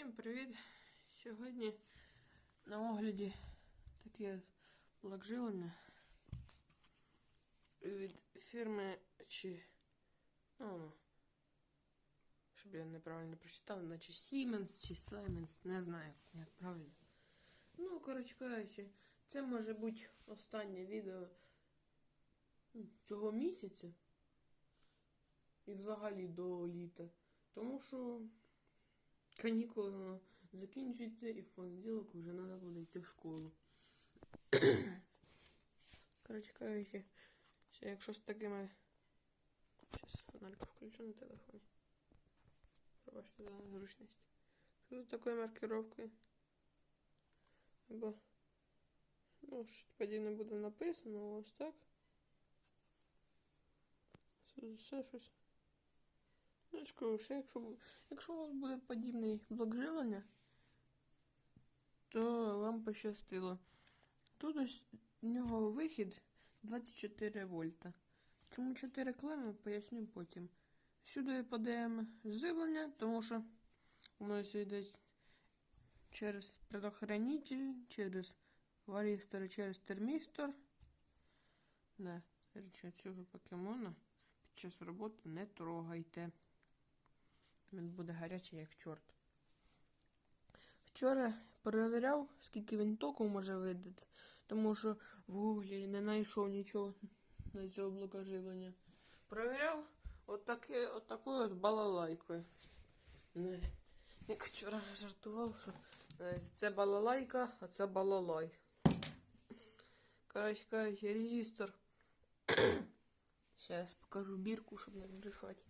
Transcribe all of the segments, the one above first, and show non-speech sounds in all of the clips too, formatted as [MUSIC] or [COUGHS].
Всім привіт! Сьогодні на огляді таке блок від фірми чи. Ну, щоб я неправильно прочитав, наче Siemens чи Siemens, не знаю, як правильно. Ну, коротше кажучи, це може бути останнє відео ну, цього місяця і взагалі до літа. Тому що канікули воно закінчується і в понеділок вже треба буде йти в школу. [COUGHS] Коротше кажучи, якщо з такими. Зараз фонарик включу на телефоні. Пробачте за незручність. Що з такою маркировкою? Або. Ну, щось подібне буде написано, ось так. Це все щось. Ну, скажу, що якщо, якщо у вас буде подібний блок живлення, то вам пощастило. Тут ось у нього вихід 24 вольта. Чому 4 клеми, поясню потім. Сюди подаємо живлення, тому що воно ось йде через предохранитель, через варістор, через термістор. Да, речі, цього покемона під час роботи не трогайте. Він буде гарячий, як чорт. Вчора перевіряв, скільки він току може видати, тому що в гуглі не знайшов нічого на цього блока живлення. Перевіряв отаке, отакою от балалайкою. Як вчора жартував, що е, це балалайка, а це балалай. Коротше кажучи, резистор. [COUGHS] Зараз покажу бірку, щоб не брехати.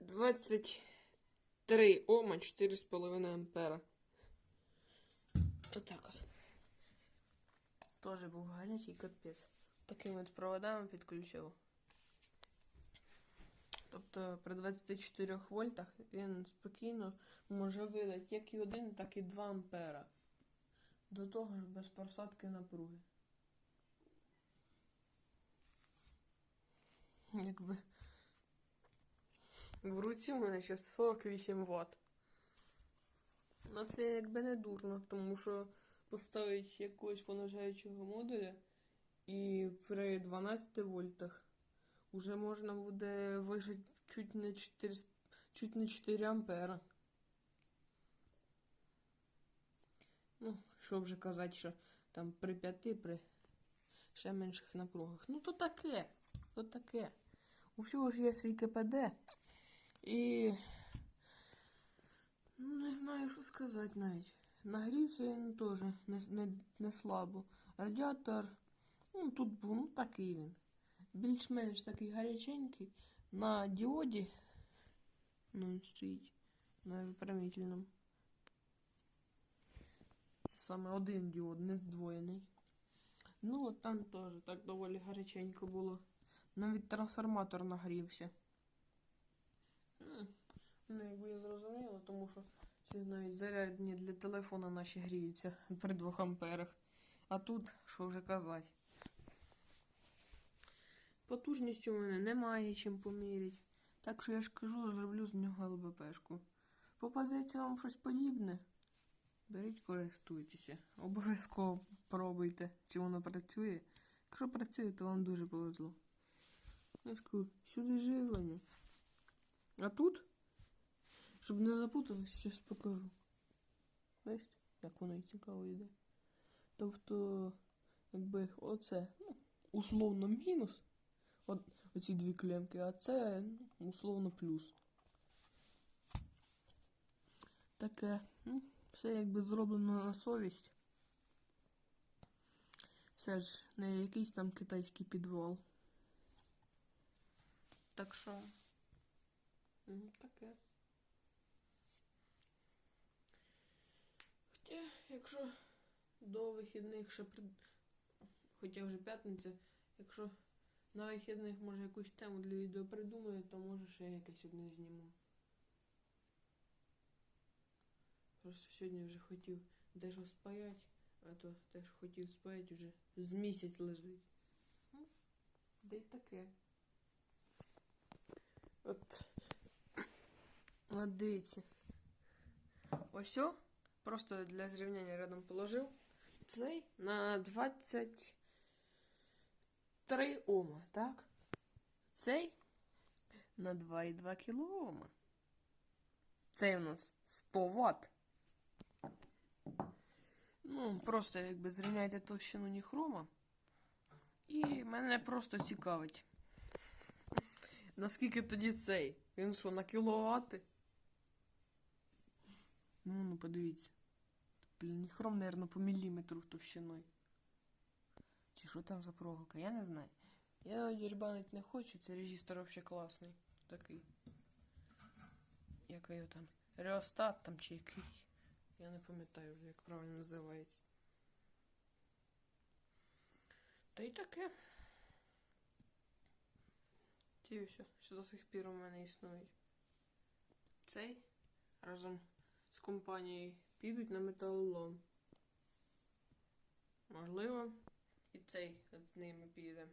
23 Ома, 4,5 ампера. Отак от. Тоже був гарячий капець. Такими от проводами підключив. Тобто при 24 вольтах він спокійно може видати як і 1, так і 2 ампера. До того ж без просадки напруги. Якби в руці у мене ще 48 Вт. Ну це якби не дурно, тому що поставить якогось понижаючого модуля і при 12 вольтах вже можна буде вижити чуть не 4, чуть не 4 ампера. Ну, що вже казати, що там при 5, при ще менших напругах. Ну то таке, то таке. У всього ж є свій КПД. І ну, не знаю, що сказати навіть. Нагрівся він теж не, не, не слабо. Радіатор, ну тут був, ну такий він. Більш-менш такий гаряченький. На діоді. Ну, він стоїть на випрямительному. Це саме один діод, не здвоєний. Ну, от там теж так доволі гаряченько було. Навіть трансформатор нагрівся. Ну, Ну, якби я зрозуміла, тому що навіть зарядні для телефона наші гріються [LAUGHS] при 2 амперах. А тут, що вже казати. Потужністю у мене немає чим поміряти. Так що я ж кажу, зроблю з нього ЛБПшку. Попадеться вам щось подібне. Беріть, користуйтеся. Обов'язково пробуйте, чи воно працює. Якщо працює, то вам дуже повезло. Я ж сюди живлення. А тут, щоб не запуталось, щось покажу. Бачите, як воно і цікаво йде. Тобто, якби оце, ну, условно мінус. От, оці дві клемки, а це ну, условно плюс. Таке, ну, все якби зроблено на совість. Все ж не якийсь там китайський підвал. Так що. Таке. Хоча, якщо до вихідних ще при... Хоча вже п'ятниця, якщо на вихідних може якусь тему для відео придумаю, то може ще якесь одне зніму. Просто сьогодні вже хотів дещо спаять, а то те, що хотів спаять, вже з місяць лежить. Ну, де й таке. От [CLEARS THROAT] От дивіться. Ось просто для зрівняння рядом положив. Цей на 23 ома, так? Цей на 2,2 кілоома. Цей у нас 100 Вт. Ну, просто якби зрівняйте товщину ніхрома. І мене просто цікавить. Наскільки тоді цей? Він що, на кіловати? Ну, ну подивіться. Блін, ніхром, наверное, по міліметру товщиною. Чи що там за проволока? Я не знаю. Я його дірбанить не хочу, цей регістр взагалі класний. Такий. Як його там? Реостат там чи який. Я не пам'ятаю вже, як правильно називається. Та й таке. Ті все, що до сих пір у мене існують. Цей разом з компанією підуть на металолом. Можливо, і цей з ними піде.